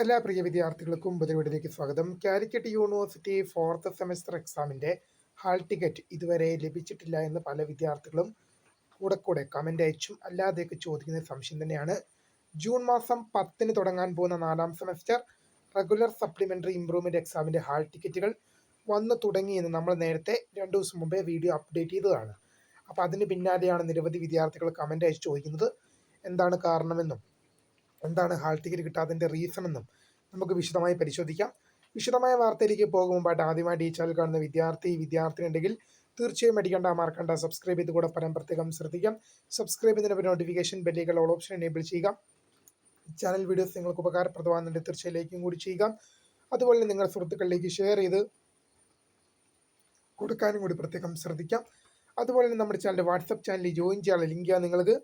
എല്ലാ പ്രിയ വിദ്യാർത്ഥികൾക്കും പുതിയവിടിലേക്ക് സ്വാഗതം. കാലിക്കറ്റ് യൂണിവേഴ്സിറ്റി ഫോർത്ത് സെമസ്റ്റർ എക്സാമിന്റെ ഹാൾ ടിക്കറ്റ് ഇതുവരെ ലഭിച്ചിട്ടില്ല എന്ന് പല വിദ്യാർത്ഥികളും കൂടെ കൂടെ കമന്റ് അയച്ചും അല്ലാതെയൊക്കെ ചോദിക്കുന്ന സംശയം തന്നെയാണ്. ജൂൺ മാസം പത്തിന് തുടങ്ങാൻ പോകുന്ന നാലാം സെമസ്റ്റർ റെഗുലർ സപ്ലിമെന്ററി ഇംപ്രൂവ്മെന്റ് എക്സാമിന്റെ ഹാൾ ടിക്കറ്റുകൾ വന്നു തുടങ്ങിയെന്ന് നമ്മൾ നേരത്തെ രണ്ട് ദിവസം മുമ്പേ വീഡിയോ അപ്ഡേറ്റ് ചെയ്തതാണ്. അപ്പോൾ അതിന് പിന്നാലെയാണ് നിരവധി വിദ്യാർത്ഥികൾ കമന്റ് അയച്ച് ചോദിക്കുന്നത്. എന്താണ് കാരണമെന്നും എന്താണ് ഹാൾ ടിക്കറ്റ് കിട്ടാത്തതിന്റെ റീസൺ എന്നും നമുക്ക് വിശദമായി പരിശോധിക്കാം. വിശദമായ വാർത്തയിലേക്ക് പോകും മുമ്പായിട്ട് ആദ്യമായിട്ട് ഈ ചാനൽ കാണുന്ന വിദ്യാർത്ഥി വിദ്യാർത്ഥിനി ഉണ്ടെങ്കിൽ തീർച്ചയായും അടിക്കേണ്ട മറക്കണ്ട സബ്സ്ക്രൈബ് ചെയ്ത് കൂടെ പരം പ്രത്യേകം ശ്രദ്ധിക്കാം. സബ്സ്ക്രൈബ് ചെയ്യുന്നതിന് നോട്ടിഫിക്കേഷൻ ബെല്ലേക്കുള്ള ഓൾ ഓപ്ഷൻ എനേബിൾ ചെയ്യുക. ചാനൽ വീഡിയോസ് നിങ്ങൾക്ക് ഉപകാരപ്രദമാകുന്നുണ്ട്. തീർച്ചയായും ലൈക്കും കൂടി ചെയ്യുക. അതുപോലെ നിങ്ങളുടെ സുഹൃത്തുക്കളിലേക്ക് ഷെയർ ചെയ്ത് കൊടുക്കാനും കൂടി പ്രത്യേകം ശ്രദ്ധിക്കാം. അതുപോലെ തന്നെ നമ്മുടെ ചാനൽ വാട്സപ്പ് ചാനലിൽ ജോയിൻ ചെയ്യാനുള്ള ലിങ്ക് നിങ്ങൾക്ക്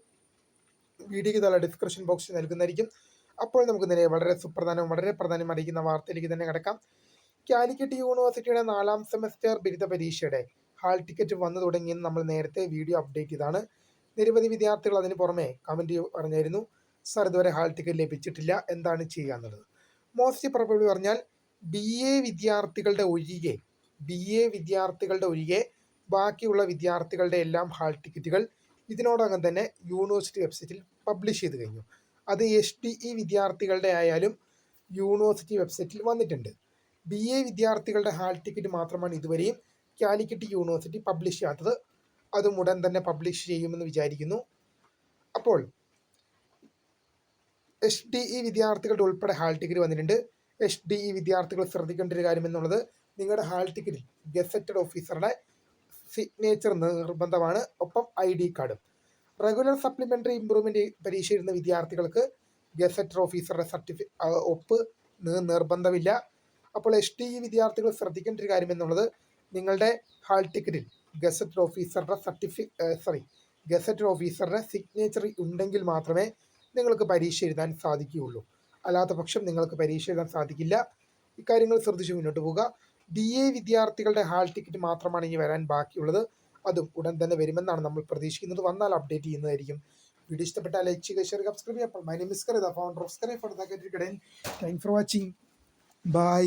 വീഡിയോയ്ക്ക് താഴെ ഡിസ്ക്രിപ്ഷൻ ബോക്സിൽ നൽകുന്നതായിരിക്കും. അപ്പോൾ നമുക്ക് നേരെ വളരെ സുപ്രധാനവും വളരെ പ്രധാനം അറിയിക്കുന്ന വാർത്തയിലേക്ക് തന്നെ കിടക്കാം. കാലിക്കറ്റ് യൂണിവേഴ്സിറ്റിയുടെ നാലാം സെമസ്റ്റർ ബിരുദ പരീക്ഷയുടെ ഹാൾ ടിക്കറ്റ് വന്നു തുടങ്ങിയെന്ന് നമ്മൾ നേരത്തെ വീഡിയോ അപ്ഡേറ്റ് ചെയ്താണ് നിരവധി വിദ്യാർത്ഥികൾ അതിന് പുറമെ കമന്റ് പറഞ്ഞായിരുന്നു സാർ ഇതുവരെ ഹാൾ ടിക്കറ്റ് ലഭിച്ചിട്ടില്ല എന്താണ് ചെയ്യുക മോസ്റ്റ് പ്രോബബ്ലി പറഞ്ഞാൽ ബി എ വിദ്യാർത്ഥികളുടെ ഒഴികെ ബി എ വിദ്യാർത്ഥികളുടെ ഒഴികെ ബാക്കിയുള്ള വിദ്യാർത്ഥികളുടെ എല്ലാം ഹാൾ ടിക്കറ്റുകൾ ഇതിനോടകം തന്നെ യൂണിവേഴ്സിറ്റി വെബ്സൈറ്റിൽ പബ്ലിഷ് ചെയ്ത് കഴിഞ്ഞു. അത് എസ് ടി ഇ വിദ്യാർത്ഥികളുടെ ആയാലും യൂണിവേഴ്സിറ്റി വെബ്സൈറ്റിൽ വന്നിട്ടുണ്ട്. ബി എ വിദ്യാർത്ഥികളുടെ ഹാൾ ടിക്കറ്റ് മാത്രമാണ് ഇതുവരെയും കാലിക്കറ്റ് യൂണിവേഴ്സിറ്റി പബ്ലിഷ് ചെയ്യാത്തത്. അതും ഉടൻ തന്നെ പബ്ലിഷ് ചെയ്യുമെന്ന് വിചാരിക്കുന്നു. അപ്പോൾ എസ് ഡി ഇ വിദ്യാർത്ഥികളുടെ ഉൾപ്പെടെ ഹാൾ ടിക്കറ്റ് വന്നിട്ടുണ്ട്. എസ് ഡി ഇ വിദ്യാർത്ഥികൾ ശ്രദ്ധിക്കേണ്ട ഒരു കാര്യം എന്നുള്ളത് നിങ്ങളുടെ ഹാൾ ടിക്കറ്റിൽ ഗസറ്റഡ് ഓഫീസറുടെ സിഗ്നേച്ചർ നിർബന്ധമാണ്. ഒപ്പം ഐ ഡി കാർഡും. റെഗുലർ സപ്ലിമെന്ററി ഇമ്പ്രൂവ്മെന്റ് പരീക്ഷ എഴുതുന്ന വിദ്യാർത്ഥികൾക്ക് ഗസറ്റർ ഓഫീസറുടെ സർട്ടിഫി ഒപ്പ് നിർബന്ധമില്ല. അപ്പോൾ എസ് ടി ഇ വിദ്യാർത്ഥികൾ ശ്രദ്ധിക്കേണ്ട ഒരു കാര്യം എന്നുള്ളത് നിങ്ങളുടെ ഹാൾ ടിക്കറ്റിൽ ഗസറ്റർ ഓഫീസറുടെ സർട്ടിഫി സോറി ഗസറ്റർ ഓഫീസറുടെ സിഗ്നേച്ചർ ഉണ്ടെങ്കിൽ മാത്രമേ നിങ്ങൾക്ക് പരീക്ഷ എഴുതാൻ സാധിക്കുകയുള്ളൂ. അല്ലാത്ത പക്ഷം നിങ്ങൾക്ക് പരീക്ഷ എഴുതാൻ സാധിക്കില്ല. ഇക്കാര്യങ്ങൾ ശ്രദ്ധിച്ച് മുന്നോട്ട് പോവുക. ബി എ വിദ്യാർത്ഥികളുടെ ഹാൾ ടിക്കറ്റ് മാത്രമാണ് ഇനി വരാൻ ബാക്കിയുള്ളത്. അതും ഉടൻ തന്നെ വരുമെന്നാണ് നമ്മൾ പ്രതീക്ഷിക്കുന്നത്. വന്നാൽ അപ്ഡേറ്റ് ചെയ്യുന്നതായിരിക്കും. വീഡിയോ ഇഷ്ടപ്പെട്ടാൽ ലൈക്ക് ചെയ്യുക ഷെയർ സബ്സ്ക്രൈബ് ചെയ്യാം my name founder of four four watching bye